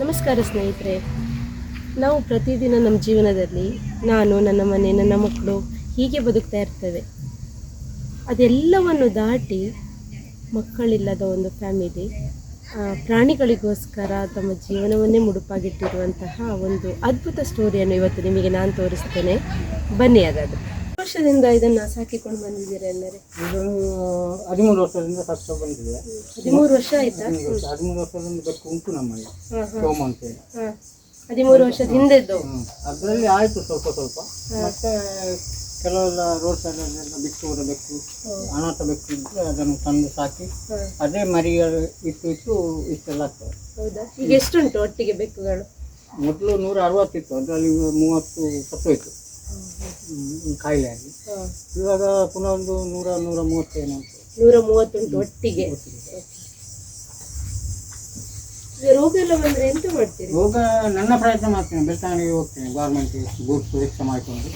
ನಮಸ್ಕಾರ ಸ್ನೇಹಿತರೆ. ನಾವು ಪ್ರತಿದಿನ ನಮ್ಮ ಜೀವನದಲ್ಲಿ ನಾನು, ನನ್ನ ಮನೆ, ನನ್ನ ಮಕ್ಕಳು ಹೀಗೆ ಬದುಕ್ತಾ ಇರ್ತೇವೆ. ಅದೆಲ್ಲವನ್ನು ದಾಟಿ ಮಕ್ಕಳಿಲ್ಲದ ಒಂದು ಫ್ಯಾಮಿಲಿ ಪ್ರಾಣಿಗಳಿಗೋಸ್ಕರ ತಮ್ಮ ಜೀವನವನ್ನೇ ಮುಡುಪಾಗಿಟ್ಟಿರುವಂತಹ ಒಂದು ಅದ್ಭುತ ಸ್ಟೋರಿಯನ್ನು ಇವತ್ತು ನಿಮಗೆ ನಾನು ತೋರಿಸ್ತೇನೆ. ಬನ್ನಿ ಹಾಗಾದ್ರೆ. ವರ್ಷದಿಂದ ಇದನ್ನ ಸಾಕಿಕೊಂಡು ಬಂದಿದ್ದೀರಾ ಎಲ್ಲರೇ ಇದೊಂದು ಹದಿಮೂರು ವರ್ಷದಿಂದ ಫಸ್ಟ್ ಬಂದಿದೆ. ಹದಿಮೂರು ವರ್ಷ ಆಯ್ತಾ? ಹದಿಮೂರು ವರ್ಷ ಹದಿಮೂರು ವರ್ಷದಿಂದ ಬೆಕ್ಕು ಉಂಟು ನಮ್ಮಲ್ಲಿ ಸೋಮ ಅಂತೇಳಿ ಹದಿಮೂರು ವರ್ಷದ ಹಿಂದೆದ್ದು? ಅದರಲ್ಲಿ ಆಯ್ತು ಸ್ವಲ್ಪ ಸ್ವಲ್ಪ. ಮತ್ತೆ ಕೆಲವೆಲ್ಲ ರೋಡ್ ಸೈಡಲ್ಲೆಲ್ಲ ಬಿಟ್ಟು ಹೋದ ಬೆಕ್ಕು ಅನಾಥ ಬೆಕ್ಕು ಇದ್ದರೆ ಅದನ್ನು ತಂದು ಸಾಕಿ ಅದೇ ಮರಿಗಳು ಇಟ್ಟು ಇಟ್ಟು ಇಷ್ಟೆಲ್ಲ ಆಗ್ತದೆ. ಹೌದಾ? ಈಗ ಎಷ್ಟುಂಟು ಒಟ್ಟಿಗೆ ಬೆಕ್ಕುಗಳು? ಮೊದಲು ನೂರ ಅರವತ್ತಿತ್ತು ಅದರಲ್ಲಿ ಮೂವತ್ತು ಸತ್ತೋಯ್ತು ಹ್ಮ್, ಕಾಯಿಲೆ ಆಗಿ. ಇವಾಗ ಪುನಃ ಒಂದು ನೂರ ನೂರ ಮೂವತ್ತೇನು ನೂರ ಮೂವತ್ತುಂಟು ಒಟ್ಟಿಗೆ. ರೋಗ ಎಲ್ಲ ಬಂದ್ರೆ ಎಂತ ಮಾಡ್ತೀರಿ? ರೋಗ ನನ್ನ ಪ್ರಯತ್ನ ಮಾಡ್ತೇನೆ. ಬೆಳ್ತಂಗಡಿಗೆ ಹೋಗ್ತೇನೆ. ಗೌರ್ಮೆಂಟ್ ಗೂಡ್ಸ್ ರಿಕ್ಷಾ ಮಾಡಿಕೊಂಡು.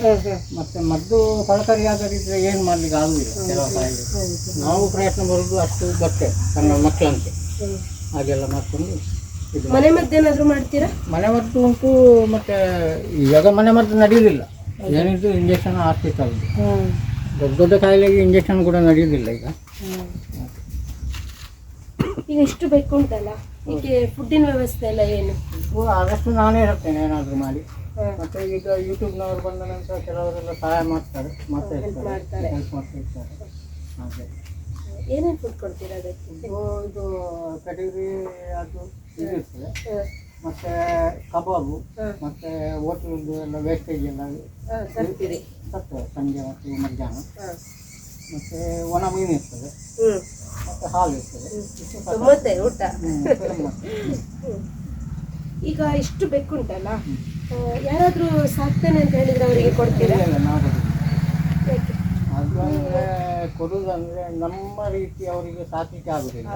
ಮತ್ತೆ ಮದ್ದು ಫಲಕಾರಿ ಆಗದಿದ್ರೆ ಏನು ಮಾಡ್ಲಿಕ್ಕೆ ಆಗುದಿಲ್ಲ. ಕೆಲವು ಕಾಯಿಲೆ ನಾವು ಪ್ರಯತ್ನ ಬರೋದು ಅಷ್ಟು ಬರ್ತೇವೆ ಸಣ್ಣ ಮಕ್ಕಳಂತೆ. ಹಾಗೆಲ್ಲ ಮಾಡ್ಕೊಂಡು ಮನೆ ಮನೆ ಮದ್ದೇನಾದ್ರೂ ಮಾಡ್ತೀರಾ? ಮನೆ ಮದ್ದು ಉಂಟು ಮತ್ತೆ ಇವಾಗ ಮನೆ ಮದ್ದು ನಡೆಯುವುದಿಲ್ಲ ಏನಿದ್ರು ಇಂಜೆಕ್ಷನ್ ಹಾಸ್ಪಿಟಲ್ ದೊಡ್ಡ ದೊಡ್ಡ ಕಾಯಿಲೆಗೆ ಇಂಜೆಕ್ಷನ್ ಕೂಡ ನಡೆಯೋದಿಲ್ಲ ಈಗ. ಈಗ ಇಷ್ಟು ಬೇಕು ಉಂಟಲ್ಲ ಈಗ ಫುಡ್ಡಿನ ವ್ಯವಸ್ಥೆ ಎಲ್ಲ ಏನು? ಓ, ಆದಷ್ಟು ನಾನೇ ಹೇಳ್ತೇನೆ ಏನಾದರೂ ಮಾಡಿ. ಮತ್ತೆ ಈಗ ಯೂಟ್ಯೂಬ್ನವರು ಬಂದ ನಂತರ ಕೆಲವರೆಲ್ಲ ಸಹಾಯ ಮಾಡ್ತಾರೆ ಮತ್ತೆ ಮಾಡ್ತಾರೆ. ಹೆಲ್ಪ್ ಮಾಡ್ತಾ ಇರ್ತಾರೆ. ಹಾಗೆ. ಏನೇನು ಫುಡ್ ಕೊಡ್ತೀರಾ ಅದಕ್ಕೆ? ಇದು ಇದು ಪೆಡಿಗ್ರಿ ಅದು ಇದು ಇರ್ತದೆ. ಹಾಂ. ಮತ್ತೆ ಕಬಾಬು ಮತ್ತೆ ಹೋಟ್ಲದ್ದು ಎಲ್ಲ ವೇಸ್ಟೇಜ್ ಎಲ್ಲ ತರ್ತೀರಿ. ತರ್ತದೆ ಸಂಜೆ ಮತ್ತೆ ಮಧ್ಯಾಹ್ನ. ಮತ್ತೆ ಒಣ ಮೀನು ಇರ್ತದೆ. ಮತ್ತೆ ಹಾಲು ಇರ್ತದೆ. ಊಟ. ಈಗ ಇಷ್ಟು ಬೆಕ್ಕುಂಟಲ್ಲ? ಯಾರಾದ್ರೂ ಸಾಕ್ತೇನೆ ಅಂತ ಹೇಳಿದ್ರೆ ಅವರಿಗೆ ಕೊಡ್ತೀರಾ ಇಲ್ಲ, ಇಲ್ಲ, ನಾವು ಕೊಡುದು. ಯಾಕೆ? ಅದು ಅಂದ್ರೆ ಕೊಡುದಂದ್ರೆ ನಮ್ಮ ರೀತಿ ಅವರಿಗೆ ಸಾಕಲಿಕ್ಕೆ ಆಗುದಿಲ್ಲ.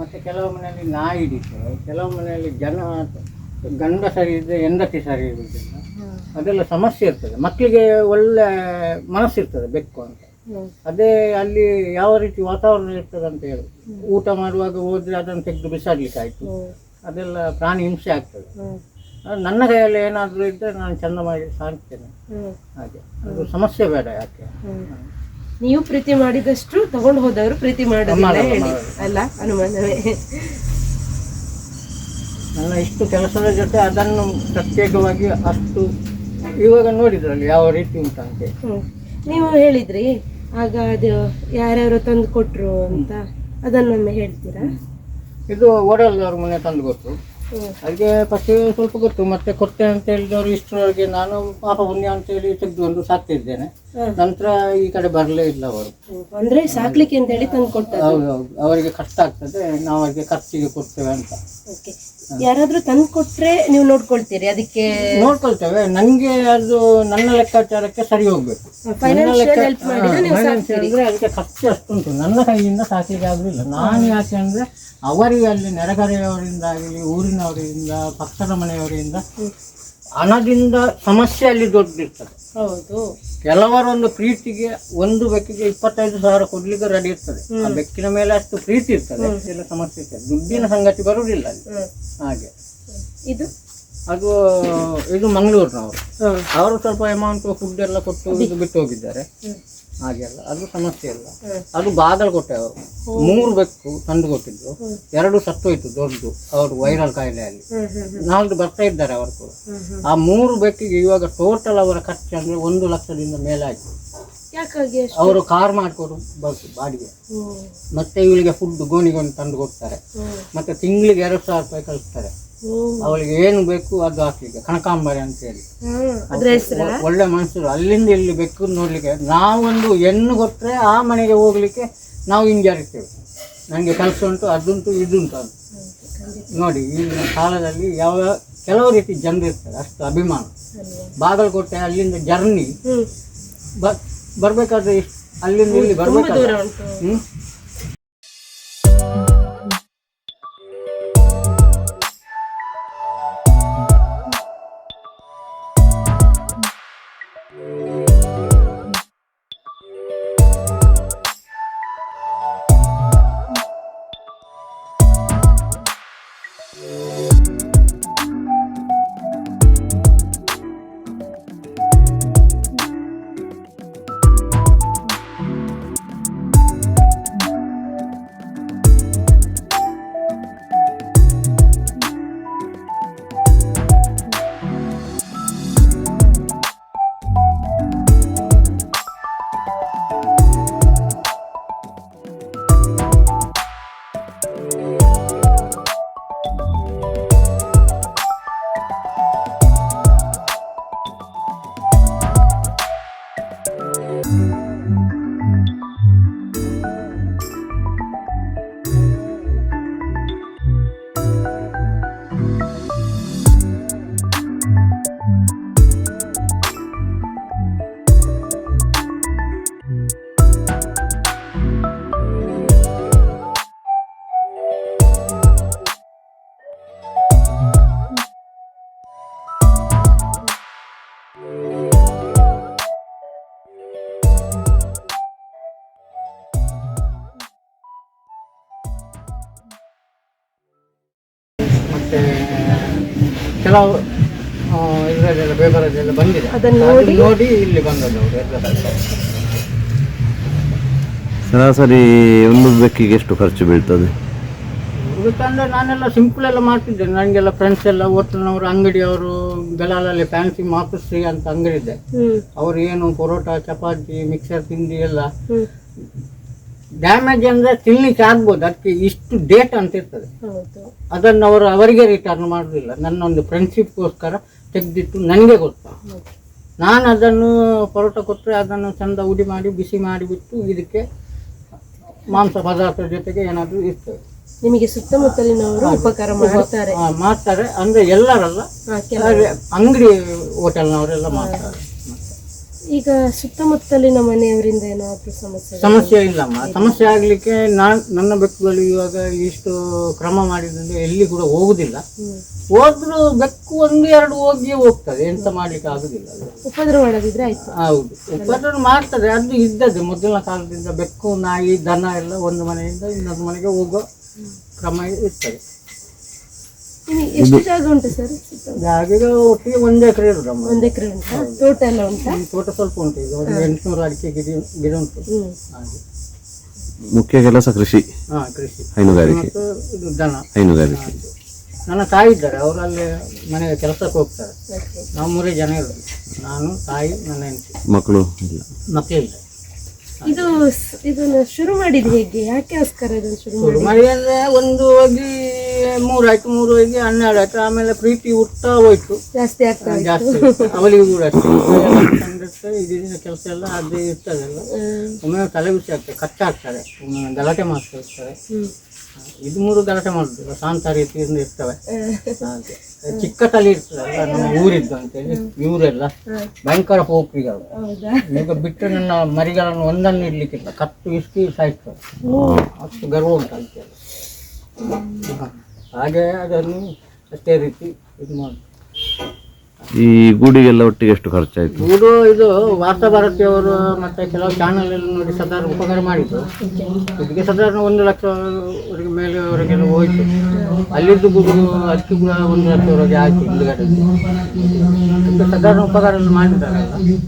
ಮತ್ತೆ ಕೆಲವು ಮನೆಯಲ್ಲಿ ನಾಯಿ ಹಿಡಿತದೆ ಕೆಲವು ಮನೆಯಲ್ಲಿ ಜನ ಗಂಡ ಸರಿ ಇದ್ರೆ ಹೆಂಡತಿ ಸರಿ ಇರುವುದಿಲ್ಲ. ಅದೆಲ್ಲ ಸಮಸ್ಯೆ ಇರ್ತದೆ. ಮಕ್ಕಳಿಗೆ ಒಳ್ಳೆ ಮನಸ್ಸಿರ್ತದೆ ಬೆಕ್ಕು ಅಂತ. ಅದೇ ಅಲ್ಲಿ ಯಾವ ರೀತಿ ವಾತಾವರಣ ಇರ್ತದೆ ಅಂತ ಹೇಳಿ. ಊಟ ಮಾಡುವಾಗ ಹೋದ್ರೆ ಅದನ್ನು ತೆಗೆದು ಬಿಸಾಡ್ಲಿಕ್ಕೆ ಆಯ್ತು. ಅದೆಲ್ಲ ಪ್ರಾಣಿ ಹಿಂಸೆ ಆಗ್ತದೆ. ನನ್ನ ಕೈಯಲ್ಲಿ ಏನಾದರೂ ಇದ್ದರೆ ನಾನು ಚಂದ ಮಾಡಿ ಸಾಕ್ತೇನೆ ಹ್ಮ್. ಹಾಗೆ ಅದು ಸಮಸ್ಯೆ ಬೇಡ ಯಾಕೆ. ನೀವು ಪ್ರೀತಿ ಮಾಡಿದಷ್ಟು ತಗೊಂಡು ಹೋದವರು ಪ್ರೀತಿ ಮಾಡೋದಿಲ್ಲ ಹೇಳಿ. ಅಲ್ಲ ಅನುಮಾನವೇ ನನ್ನ ಇಷ್ಟು ಕೆಲಸದ ಜೊತೆ ಅದನ್ನು ಪ್ರತ್ಯೇಕವಾಗಿ ಅಷ್ಟು ಇವಾಗ ನೋಡಿದ್ರಲ್ಲಿ ಯಾವ ರೀತಿ ಉಂಟಂತೆ. ನೀವು ಹೇಳಿದ್ರಿ ಆಗ ಅದು ಯಾರ್ಯಾರು ತಂದು ಕೊಟ್ರು ಅಂತ ಅದನ್ನೊಮ್ಮೆ ಹೇಳ್ತೀರಾ ಇದು ಓಡಲ್ದವ್ರ ಮನೆ ತಂದು ಹ್ಮ್. ಅದಕ್ಕೆ ಫಸ್ಟ್ ಸ್ವಲ್ಪ ಗೊತ್ತು. ಮತ್ತೆ ಕೊಟ್ಟೆ ಅಂತ ಹೇಳಿದವರು ಇಷ್ಟರವರೆಗೆ ನಾನು ಪಾಪ ಪುಣ್ಯ ತೆಗೆದು ಒಂದು ಸಾಕ್ತಿದ್ದೇನೆ. ನಂತರ ಈ ಕಡೆ ಬರಲೇ ಇಲ್ಲ ಅವರು. ಅಂದ್ರೆ ಸಾಕ್ಲಿಕ್ಕೆ ಅಂತ ಹೇಳಿ ತಂದು ಕೊಡ್ತಾರೆ ಹೌದು ಹೌದು. ಅವರಿಗೆ ಕಷ್ಟ ಆಗ್ತದೆ ನಾವು ಅವರಿಗೆ ಖರ್ಚಿಗೆ ಕೊಡ್ತೇವೆ ಅಂತ. ಯಾರಾದ್ರೂ ತಂದು ಕೊಟ್ರೆ ನೀವು ನೋಡ್ಕೊಳ್ತೀರಿ ಅದಕ್ಕೆ ನೋಡ್ಕೊಳ್ತೇವೆ. ನನಗೆ ಅದು ನನ್ನ ಲೆಕ್ಕಾಚಾರಕ್ಕೆ ಸರಿ ಹೋಗ್ಬೇಕು. ಅಂದ್ರೆ ಅದಕ್ಕೆ ಖರ್ಚು ಅಷ್ಟುಂಟು. ನನ್ನ ಕೈಯಿಂದ ಸಾಕಿಗೆ ಆಗುದಿಲ್ಲ ನಾನು ಯಾಕೆ ಅಂದ್ರೆ ಅವರಿಗೆ ಅಲ್ಲಿ ನೆರೆಕರೆಯವರಿಂದ ಆಗಲಿ ಊರಿನವರಿಂದ ಪಕ್ಕದ ಮನೆಯವರಿಂದ ಹಣದಿಂದ ಸಮಸ್ಯೆ ಅಲ್ಲಿ ದೊಡ್ಡದಿರ್ತದೆ ಹೌದು. ಕೆಲವರೊಂದು ಪ್ರೀತಿಗೆ ಒಂದು ಬೆಕ್ಕಿಗೆ ಇಪ್ಪತ್ತೈದು ಸಾವಿರ ಕೊಡ್ಲಿಕ್ಕೆ ರೆಡಿ ಇರ್ತದೆ. ಆ ಬೆಕ್ಕಿನ ಮೇಲೆ ಅಷ್ಟು ಪ್ರೀತಿ ಇರ್ತದೆ. ಎಲ್ಲ ಸಮಸ್ಯೆ ಇರ್ತದೆ. ದುಡ್ಡಿನ ಸಂಗತಿ ಬರುವುದಿಲ್ಲ ಅಲ್ಲಿ. ಹಾಗೆ. ಇದು? ಅದು ಇದು ಮಂಗಳೂರಿನವರು. ಅವರು ಸ್ವಲ್ಪ ಅಮೌಂಟ್ ಫುಡ್ ಎಲ್ಲ ಕೊಟ್ಟು ಇದು ಬಿಟ್ಟು ಹೋಗಿದ್ದಾರೆ. ಹಾಗೆಲ್ಲ ಅದು ಸಮಸ್ಯೆ ಇಲ್ಲ ಅದು ಬಾಗಲ್ ಕೊಟ್ಟೆ ಅವರು. ಮೂರು ಬೆಕ್ಕು ತಂದು ಕೊಟ್ಟಿದ್ದು ಎರಡು ಸತ್ತೋಯ್ತು ದೊಡ್ಡದು ಅವರು ವೈರಲ್ ಕಾಯಿಲೆಯಲ್ಲಿ. ನಾಲ್ಕು ಬರ್ತಾ ಇದ್ದಾರೆ ಅವರು ಕೂಡ. ಆ ಮೂರು ಬೆಕ್ಕಿಗೆ ಇವಾಗ ಟೋಟಲ್ ಅವರ ಖರ್ಚು ಅಂದ್ರೆ ಒಂದು ಲಕ್ಷದಿಂದ ಮೇಲೆ ಆಯ್ತು ಅವರು ಕಾರ್ ಮಾಡಿಕೊಡು ಬಸ್ ಬಾಡಿಗೆ. ಮತ್ತೆ ಇವಳಿಗೆ ಫುಡ್ ಗೋಣಿಗೊಂಡು ಗೋಣಿ ತಂದು ಕೊಡ್ತಾರೆ. ಮತ್ತೆ ತಿಂಗಳಿಗೆ ಎರಡು ಸಾವಿರ ರೂಪಾಯಿ ಕಳಿಸ್ತಾರೆ. ಅವಳಿಗೆ ಏನು ಬೇಕು ಅದು ಹಾಕ್ಲಿಕ್ಕೆ ಕನಕಾಂಬರಿ ಅಂತ ಹೇಳಿ ಅದ್ರ ಹೆಸರ? ಒಳ್ಳೆ ಮನುಷ್ಯರು ಅಲ್ಲಿಂದ ಇಲ್ಲಿ ಬೇಕು ನೋಡ್ಲಿಕ್ಕೆ. ನಾವೊಂದು ಹೆಣ್ಣು ಕೊಟ್ಟರೆ ಆ ಮನೆಗೆ ಹೋಗ್ಲಿಕ್ಕೆ ನಾವು ಹಿಂಜರಿತೇವೆ ನನಗೆ ಕೆಲಸ ಉಂಟು ಅದುಂಟು ಇದುಂಟು ಅದು ನೋಡಿ ಈಗಿನ ಕಾಲದಲ್ಲಿ ಯಾವ ಕೆಲವು ರೀತಿ ಜನರು ಇರ್ತಾರೆ ಅಷ್ಟು ಅಭಿಮಾನ. ಬಾಗಲಕೋಟೆ ಅಲ್ಲಿಂದ ಜರ್ನಿ. ಬರ್ಬೇಕಾದ್ರೆ ಬ ಬರಬೇಕಾದ್ರೆ ಅಲ್ಲಿಂದ ಇಲ್ಲಿ ಬರ್ಬೇಕಾದ್ರೆ ದೂರ ಮತ್ತು ಕೆಲವು ಇದರಲ್ಲೆಲ್ಲ ಪೇಪರಲ್ಲೆಲ್ಲ ಬಂದಿದೆ. ಅದನ್ನ ನೋಡಿ? ನೋಡಿ ಇಲ್ಲಿ ಬಂದದ್ದು ಅವರು ಎಲ್ಲ ಸರಾಸರಿ ಒಂದು ಬೆಕ್ಕಿಗೆ ಎಷ್ಟು ಖರ್ಚು ಬೀಳ್ತದೆ? ಅಂದರೆ ನಾನೆಲ್ಲ ಸಿಂಪಲ್ ಎಲ್ಲ ಮಾಡ್ತಿದ್ದೆ. ನನಗೆಲ್ಲ ಫ್ರೆಂಡ್ಸ್ ಎಲ್ಲ ಹೋಟೆಲ್ನವರು ಅಂಗಡಿಯವರು ಬೆಲಾಲಲ್ಲಿ ಫ್ಯಾನ್ಸಿ ಮಾಕಸ್ ಅಂತ ಅಂಗಡಿ ಇದೆ. ಅವರು ಏನು ಪರೋಟ ಚಪಾತಿ ಮಿಕ್ಸರ್ ತಿಂಡಿ ಎಲ್ಲ ಡ್ಯಾಮೇಜ್ ಅಂದರೆ ತಿನ್ಲಿಕ್ಕೆ ಆಗ್ಬೋದು. ಅದಕ್ಕೆ ಇಷ್ಟು ಡೇಟ್ ಅಂತ ಇರ್ತದೆ. ಅದನ್ನು ಅವರು ಅವರಿಗೆ ರಿಟರ್ನ್ ಮಾಡೋದಿಲ್ಲ. ನನ್ನ ಒಂದು ಫ್ರೆಂಡ್ಶಿಪ್ಗೋಸ್ಕರ ತೆಗೆದಿಟ್ಟು ನನಗೆ ಗೊತ್ತು. ನಾನು ಅದನ್ನು ಪರೋಟ ಕೊಟ್ಟರೆ ಅದನ್ನು ಚಂದ ಉಡಿ ಮಾಡಿ ಬಿಸಿ ಮಾಡಿಬಿಟ್ಟು ಇದಕ್ಕೆ ಮಾಂಸ ಪದಾರ್ಥ ಜೊತೆಗೆ ಏನಾದರೂ ಇರ್ತದೆ. ನಿಮಗೆ ಸುತ್ತಮುತ್ತಲಿನವರು ಉಪಕಾರ ಮಾಡ್ತಾರೆ. ಮಾಡ್ತಾರೆ. ಅಂದರೆ ಎಲ್ಲರಲ್ಲ. ಅಂಗಡಿ ಹೋಟೆಲ್ನವರೆಲ್ಲ ಮಾಡ್ತಾರೆ. ಈಗ ಸುತ್ತಮುತ್ತಲಿನ ಮನೆಯವರಿಂದ ಏನಾದರೂ ಸಮಸ್ಯೆ ಸಮಸ್ಯೆ ಇಲ್ಲಮ್ಮ ಸಮಸ್ಯೆ ಆಗಲಿಕ್ಕೆ ನಾನು ನನ್ನ ಬೆಕ್ಕುಗಳು ಇವಾಗ ಇಷ್ಟು ಕ್ರಮ ಮಾಡಿದ್ರೆ ಎಲ್ಲಿ ಕೂಡ ಹೋಗುದಿಲ್ಲ. ಹೋದ್ರು ಬೆಕ್ಕು ಒಂದು ಎರಡು ಹೋಗಿ ಹೋಗ್ತದೆ. ಎಂತ ಮಾಡ್ಲಿಕ್ಕೆ ಆಗುದಿಲ್ಲ ಅದು. ಉಪದ್ರ ಆಯ್ತು. ಹೌದು. ಉಪದ್ರವ ಮಾಡ್ತದೆ. ಅದು ಇದ್ದದ್ದು ಮೊದಲಿನ ಕಾಲದಿಂದ ಬೆಕ್ಕು ನಾಯಿ ದನ ಎಲ್ಲ ಒಂದು ಮನೆಯಿಂದ ಇನ್ನೊಂದು ಮನೆಗೆ ಹೋಗೋ ಕ್ರಮ ಇರ್ತದೆ. ಎಷ್ಟು ಜಾಗ ಉಂಟು ಸರ್? ಜಾಗ ಒಟ್ಟಿಗೆ ಒಂದು ಎಕರೆ ಇರುದಮ್ಮ ಒಂದ್ ಎಕರೆ ಉಂಟಾ? ತೋಟ ಎಲ್ಲ ಉಂಟಾ? ಈ ತೋಟ ಸ್ವಲ್ಪ ಉಂಟು. ಈಗ ಒಂದು ಎಂಟುನೂರು ಅಡಿಕೆ ಗಿಡ ಗಿಡ ಉಂಟು. ಹ್ಮ್. ಹಾಗೆ. ಮುಖ್ಯ ಕೆಲಸ ಕೃಷಿ. ಹಾಂ ಕೃಷಿ. ಹೈನುಗಾರಿಕೆ. ಮತ್ತು ಇದು ದನ. ಹೈನುಗಾರಿಕೆ. ನನ್ನ ತಾಯಿ ಇದ್ದಾರೆ. ಅವರು ಅಲ್ಲಿ ಮನೆಗೆ ಕೆಲಸಕ್ಕೆ ಹೋಗ್ತಾರೆ. ಓಕೆ. ನಾವು ಮೂರೇ ಜನ ಇರೋದು. ನಾನು ತಾಯಿ ನನ್ನ ಹೆಂಡತಿ. ಮಕ್ಕಳು ಇಲ್ಲ. ಮಕ್ಕಳಿಲ್ಲ ಇದು ಸ್- ಇದನ್ನ ಶುರು ಮಾಡಿದ್ ಹೇಗೆ? ಯಾಕೆ ಇದನ್ನ ಶುರು ಶುರು ಮಾಡಿ ಮಳೆ ಅಂದರೆ ಒಂದು ಹೋಗಿ ಮೂರಾಯ್ತು ಮೂರು ಹೋಗಿ ಹನ್ನೆರಡು ಆಯ್ತು. ಆಮೇಲೆ ಪ್ರೀತಿ ಹುಟ್ತಾ ಹೋಯ್ತು. ಜಾಸ್ತಿ ಆಗ್ತಾ ಉಂಟು. ಜಾಸ್ತಿ. ಅವಳಿಗೂ ಕೂಡ ಅಷ್ಟೇ. ಇದರಿಂದ ಕೆಲಸ ಎಲ್ಲ ಅದೇ ಇರ್ತದೆಲ್ಲ ಹ್ಮ್. ಒಮ್ಮೆ ತಲೆ ಬಿಸಿ ಆಗ್ತದೆ ಆಗ್ತಾರೆ ಒಮ್ಮೆ ಗಲಾಟೆ ಮಾಡ್ತಾ ಇರ್ತಾರೆ ಇದು ಮೂರು ಗಲಾಟೆ ಮಾಡುದಿಲ್ಲ ಶಾಂತ ರೀತಿಯಿಂದ ಇರ್ತವೆ. ಹಾಗೆ ಚಿಕ್ಕ ತಲೆ ಇರ್ತದಲ್ಲ ನಮ್ಮ ಊರಿದ್ದು ಅಂತೇಳಿ. ಇವರೆಲ್ಲ ಭಯಂಕರ ಹೋಕ್ರಿಗಳು ಈಗ ಬಿಟ್ಟು ನನ್ನ ಮರಿಗಳನ್ನು ಒಂದನ್ನು ಇಡ್ಲಿಕ್ಕಿಲ್ಲ. ಕತ್ತು ಇಷ್ಟು ಸಾಯ್ತದೆ. ಅಷ್ಟು ಗರ್ವ ಉಂಟು ಅಂತೇಳಿ. ಹಾಗೆ ಅದನ್ನು ಅಷ್ಟೇ ರೀತಿ ಇದು ಮಾಡಿ. ಈ ಗೂಡಿಗೆಲ್ಲ ಒಟ್ಟಿಗೆ ಎಷ್ಟು ಖರ್ಚಾಯಿತು? ಗೂಡು ಇದು ವಾರ್ತಾ ಭಾರತಿಯವರು ಮತ್ತೆ ಕೆಲವು ಚಾನಲ್ ಎಲ್ಲ ನೋಡಿ ಸದಾರ ಉಪಕಾರ ಮಾಡಿದ್ದು. ಇದಕ್ಕೆ ಸಾಧಾರಣ ಒಂದು ಲಕ್ಷವರೆಗೆ ಮೇಲೆವರೆಗೆಲ್ಲ ಹೋಯ್ತು. ಅಲ್ಲಿದ್ದು ಗುಡು ಅದಕ್ಕೆ ಕೂಡ ಒಂದು ಲಕ್ಷವರೆಗೆ ಆಯ್ತು ಹಿಂದ್ಗಡೆ ಸಾಧಾರಣ ಉಪಕಾರ ಎಲ್ಲ ಮಾಡಿದ್ದಾರಲ್ಲ.